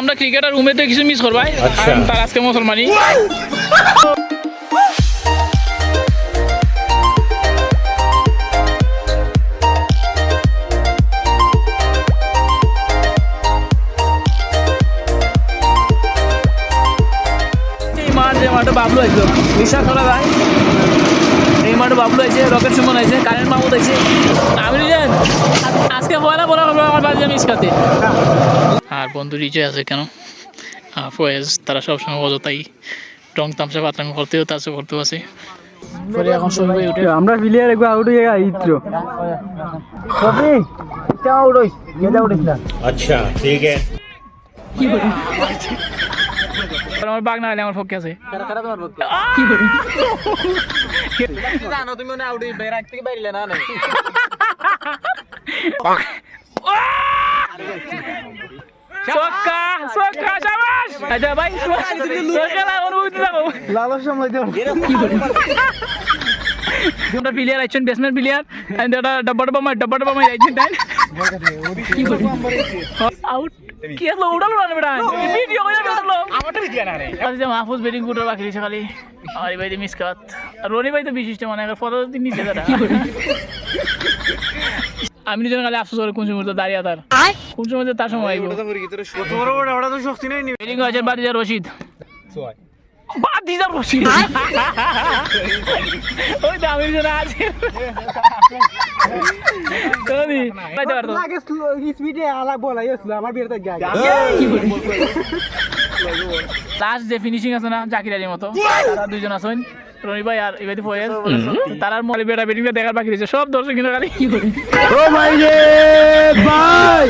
আমরা ক্রিকেটার উমেতে কিছু মিস করবাই তার আজকে মুসলমানি বিশাল খেলা ভাই। এই মাঠে বাবলু আছে রকেট সুমন আছে কারেন্ট মাহমুদ আছে। আমি আজকে বলা বলা আমার বাজে মিস করতে। আর বন্ধু রিজয় আছে কেন? ফয়েজ তারা সবসময় অযথাই টং তামসা পাতলাম করতেও তার করতেও আছে। পরে এখন উঠে আমরা প্লেয়ার একবার আউট হয়ে গেল ইত্র। সবই আউট আউট আচ্ছা ঠিক আছে। কি বলি আমার বাঘ না হলে আমার পক্ষে আছে। কারা কারা তোমার পক্ষে? জানো তুমি আউট হইবে থেকে বাইরে না না সক্কা সক্কা শাবাশ আচ্ছা ভাই তোর অনুভূতি দেখো লালস সময় দেব আমরা প্লেয়ার আইছেন ব্যাটসম্যান প্লেয়ার এন্ড এটা ডাব্বা ডাব্বা মার ডাব্বা ডাব্বা মার তাই কি আউট কি আসলো উড়ালো না বেটা ভিডিও করে উড়ালো আমারটা ভিডিও না রে আচ্ছা মাহফুজ ব্যাটিং করতে বাকি রয়েছে খালি আর ভাই মিস কাট আর রনি ভাই তো বিশিষ্ট মানে ফটো দিন নিচে দাদা আমি নিজের খালি আফসোস করে কোন সময় তো দাঁড়িয়ে তার কোন সময় তার সময় আইব শক্তি নাই ব্যাটিং আছে বাদিজা রশিদ বাদিজা রশিদ ওই আমি নিজের আছে। রনি পাইতে পারতো আগে স্পিডে আলা বলাই আসলো আমার বিয়েতে গায় লাস্ট যে ফিনিশিং আছে না জাকির আলীর মতো। তারা দুইজন আছেন রনি ভাই আর এবারে ফয়েজ। তারার মলে বেটা বেটিংটা দেখার বাকি রয়েছে। সব দর্শক কিন্তু খালি কি করে? ও ভাই রে ভাই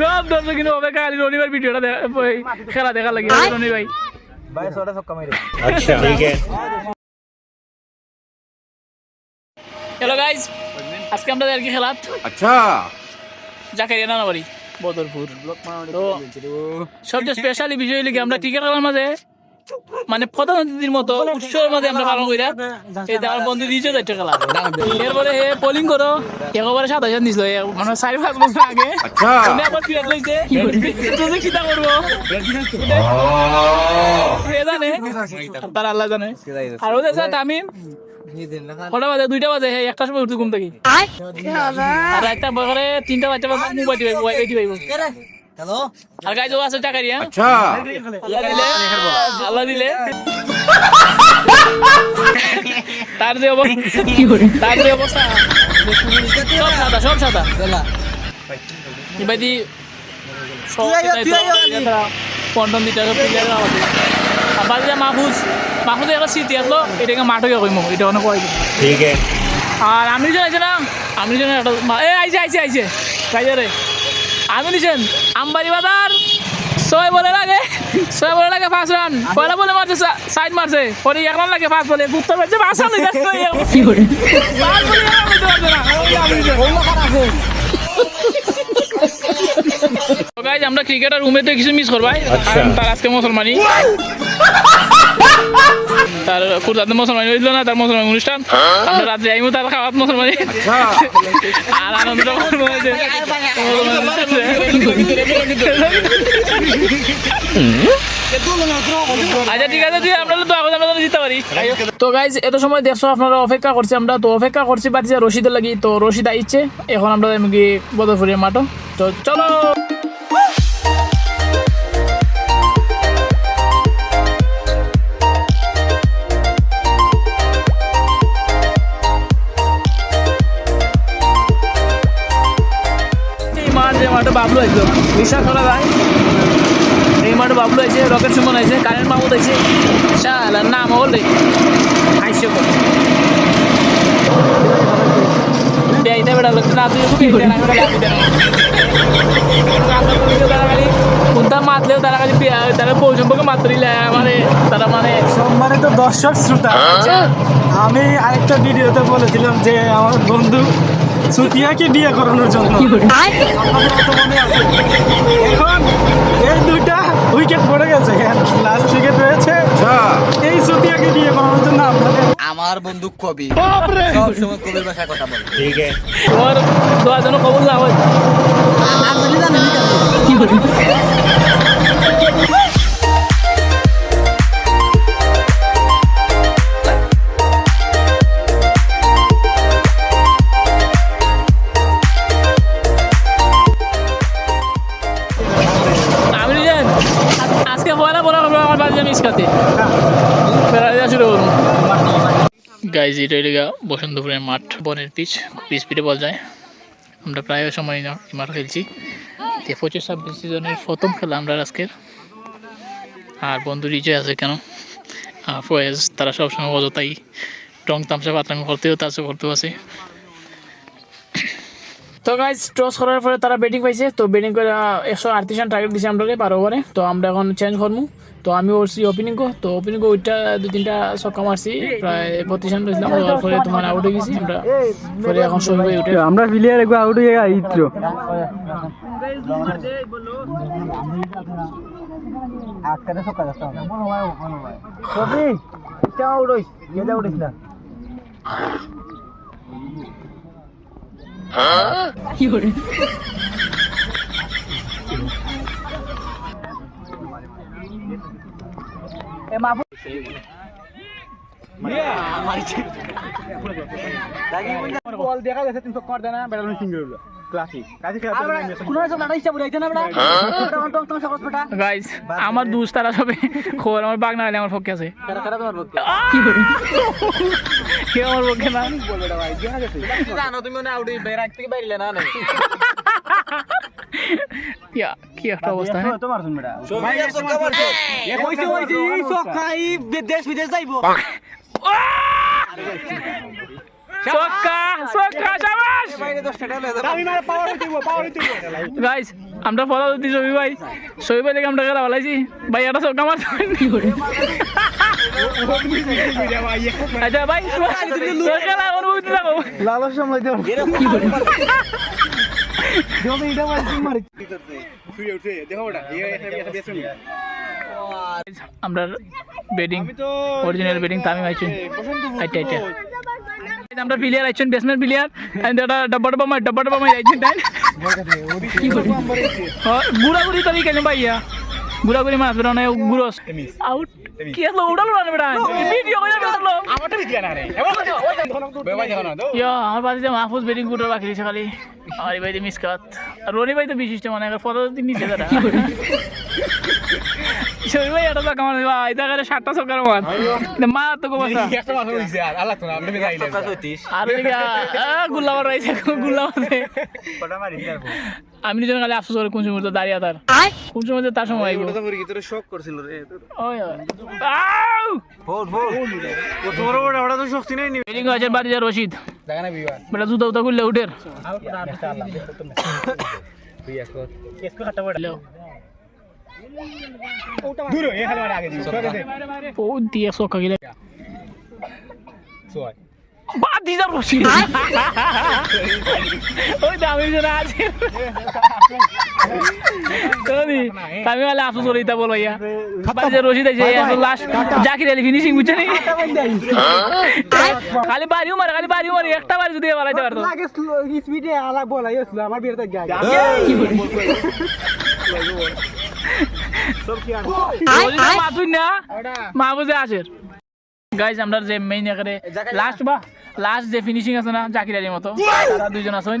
সব দর্শক কিন্তু অপেক্ষা খালি রনি ভাই ভিডিওটা খেলা দেখার লাগে রনি ভাই। ভাই সোটা সক্কা মাইরে अच्छा ठीक है হ্যালো গাইজ আজকে আমরা আর কি খেলাত अच्छा জাকারিয়া নানাবাড়ি বদরপুর তো সবচেয়ে স্পেশালি বিষয় হলো কি আমরা ক্রিকেট খেলার মাঝে মানে প্রধান অতিথির মতো উৎসবের মাঝে আমরা পালন করি এই বন্ধু দিয়েছে চার টাকা এরপরে হে পোলিং করো একবারে সাত হাজার দিছিল মানে চার পাঁচ বছর আগে। আবার লইছে চিন্তা করব। জানে তার আল্লাহ জানে। আর ওদের সাথে আমি কটা বাজে? দুইটা বাজে হ্যাঁ সময় উঠতে ঘুম থাকি। আর একটা তিনটা চারটা বাজে মোবাইল হ্যালো আর গাইজ ও আছে টাকা দিয়া হ্যাঁ? আচ্ছা। আল্লাহ দিলে? তার যে অবস্থা তার যে অবস্থা। সব সাদা সব সাদা। এবাদি কয় ইয়ে। ঠিক আর আমি জন আছে। না? আমি জন একটা এ আইছে আইছে আইছে। রে আমি নিছেন আমবাড়ি বাজার ছয় বলে লাগে ছয় বলে লাগে পাঁচ রান পয়লা বলে মারছে সাইড মারছে পরে এক রান লাগে পাঁচ বলে কি করে পাঁচ রান পারছে। তো guys, আমরা ক্রিকেটার রুমে তো কিছু মিস করবাই। তার আজকে মুসলমানি তার মুসলমান না, তার মুসলমান অনুষ্ঠান। আমরা রাত্রে আইমু, তার খাওয়াত মুসলমান আর আনন্দ আচ্ছা, ঠিক আছে তো পারি। তো গাইজ এত সময় দেখছ, আপনারা অপেক্ষা করছি আমরা, তো অপেক্ষা করছি বাতিজা রশিদের লাগি, তো রশিদ আইছে, এখন আমরা এমনকি বদরপুরের তো চলো! বাবলু আছে। বিশ্বাস করা যায় এই মাঠে বাবলু আছে রকেট সুমন আছে কারেন্ট মাহমুদ আছে। শালা নাম হলে কর দেইতে বেড়া লোক না তুই করে? খালি কোনটা মাতলেও তারা খালি তারা মাত্রিলে মানে তারা মানে সম্মানিত দর্শক শ্রোতা আমি আরেকটা ভিডিওতে বলেছিলাম যে আমার বন্ধু সুতিয়াকে বিয়ে করানোর জন্য। এখন এই দুইটা উইকেট পড়ে গেছে। লাস্ট উইকেট রয়েছে। আচ্ছা। এই সুতিয়াকে বিয়ে করানোর জন্য আপনাদের আমার বন্ধু কবি। সব সময় কবির ভাষায় কথা বলে। ঠিক আছে। ওর দোয়া যেন কবুল না হয়। কি বলি? এলাকা বসন্তপুরের মাঠ, বনের পিচ, খুব স্পিডে বল যায়। আমরা প্রায় সময় মাঠ খেলছি। যে পঁচিশ ছাব্বিশ সিজনের প্রথম খেলা আমরা আজকের। আর বন্ধু রিজয় আছে কেন? ফয়েজ তারা সবসময় অযথাই টং তামসা পাতলাম করতেও তাছে করতেও আছে। তো গাইজ টস করার পরে তারা ব্যাটিং পাইছে তো ব্যাটিং করে একশো আটত্রিশ রান টার্গেট দিছে আমরা পার ওভারে তো আমরা এখন চেঞ্জ করব তো আমি ওরছি ওপেনিং কো। তো ওপেনিং কো ওইটা দুই তিনটা ছক্কা মারছি প্রায় বত্রিশ রান রয়েছিলাম ওর পরে তোমার আউট হয়ে গেছি আমরা পরে এখন সই হয়ে উঠে। আমরা প্লেয়ার একবার আউট হয়ে গেছি ইত্র। বল দেখা গেছে তিনশো কর দেনা ব্যাটালন সিঙ্গেল ক্লাসিক আমার দুস তারা সবে খবর আমার বাগ না হলে আমার পক্ষে আছে। কেউ আমার পক্ষে না। জানো তুমি মানে আউট ব্যারাক থেকে বাইরে না না? ইয়া, কি একটা অবস্থা হ্যাঁ? তোমার শুন বেটা কইছে কইছে এই সকাই দেশ বিদেশ যাইবো। সক্কা সক্কা শাবাশ বাইরে 10 টাকা গাইস আমরা ফলো দিচ্ছি সবই ভাই। সবই ভাই আমরা খেলা ভালাইছি ভাই এটা সব আমার কি করে? আচ্ছা ভাই খেলা অনুভূতি থাকো লালস সামলাইতে আমরা বেডিং অরিজিনাল বেডিং তামিম আইটা আইটা আমরা প্লেয়ার আইছেন ব্যাটসম্যান প্লেয়ার এন্ড এটা ডব্বা ডব্বা মার ডব্বা ডব্বা মার আইছেন তাই কি করে? গুড়া গুড়ি তরি কেন ভাইয়া? গুড়া গুড়ি মাছ বেরো না গুড়ো। আউট কি আসলো? উড়ালো না বেটা ভিডিও করে বেরলো আমারটা দিয়া না রে বেবাই দেখো না তো ইয়া আমার বাড়িতে মাহফুজ বেডিং গুড়া বাকি দিয়েছে খালি। আর এই বাড়িতে মিসকাত। আর রনি ভাই তো বিশিষ্ট মানে ফটো দিন নিচে তারা শরীর ভাই এটা তো কামার ভাই এটা করে সাতটা সকার মার মা তো গোবাসা একটা মাথা হইছে আর আল্লাহ তো না আপনি বেজাই না আর এদিকে গুল্লা মার রয়েছে গুল্লা মারছে কটা মারি আমি নিজের খালি আফসোস করে কোন সময় দাঁড়িয়ে তার। কোন সময় তার সময় আইব। ওটা তো পরি তোর শক করছিল রে। ওই ওই। আউ! ফোর ফোর ও তোর ওটা ওটা তো শক্তি নাই নি। আছে বাড়ি যা রশিদ। দেখা না বিবান বেটা জুতা উতা করলে উঠের এসকো হাঁটা বড় হ্যালো দূর এ খালি আগে দিও ও দিয়ে সকা গিলে সোয় বাদ দিয়ে যাব। ওই দামি আছে। আমি वाला আফসোস করে দিতা বল রশিদ আছে লাস্ট জাকির আলী ফিনিশিং বুঝছে নি? খালি বাড়িও মারে খালি বাড়িও মারে একটা বাড়ি যদি বাড়াইতে পারতো। স্পিডে বলাই আমার বিয়েতে মাতুই না? গাইজ আমরা যে মেইন এখানে লাস্ট বা লাস্ট যে ফিনিশিং আছে না জাকির আলীর মতো। তারা দুইজন আছেন।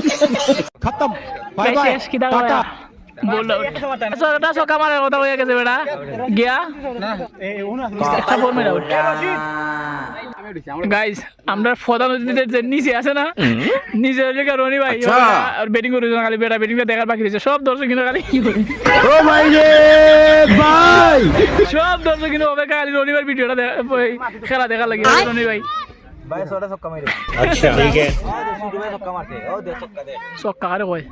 খতম। শেষ বল। মেরে আউট গাইস আমরা ফদা নদীতে যে নিচে আছে না নিচে হচ্ছে রনি ভাই? আর ব্যাটিং করে খালি বেটা ব্যাটিং দেখার বাকি রয়েছে সব দর্শক কিন্তু খালি কি করে সব দর্শক কিন্তু অপেক্ষা খালি রনি ভাই ভিডিওটা খেলা দেখা লাগে। রনি ভাই। ভাই সোটা ছক্কা মারে अच्छा ठीक है শুধু ভাই ছক্কা মারতে ও দে ছক্কা দে চক্কা কারে কয়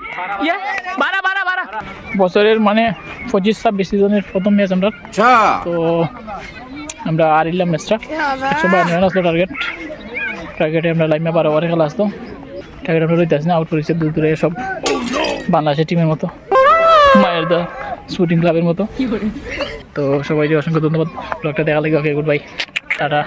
ইয়ে বারা বারা বারা বছরের মানে পঁচিশ ছাব্বিশ সিজনের প্রথম ম্যাচ আমরা তো আমরা আর ইলাম ম্যাচটা একশো বান্ন আসলো টার্গেট টার্গেটে আমরা লাইমে বারো ওভারে খেলা আসতো টার্গেট আমরা রইতে আসি না আউট করেছে দূর দূরে সব বাংলাদেশের টিমের মতো মায়ের দা শুটিং ক্লাবের মতো তো সবাইকে অসংখ্য ধন্যবাদ ব্লগটা দেখা লাগে ওকে গুড বাই টাটা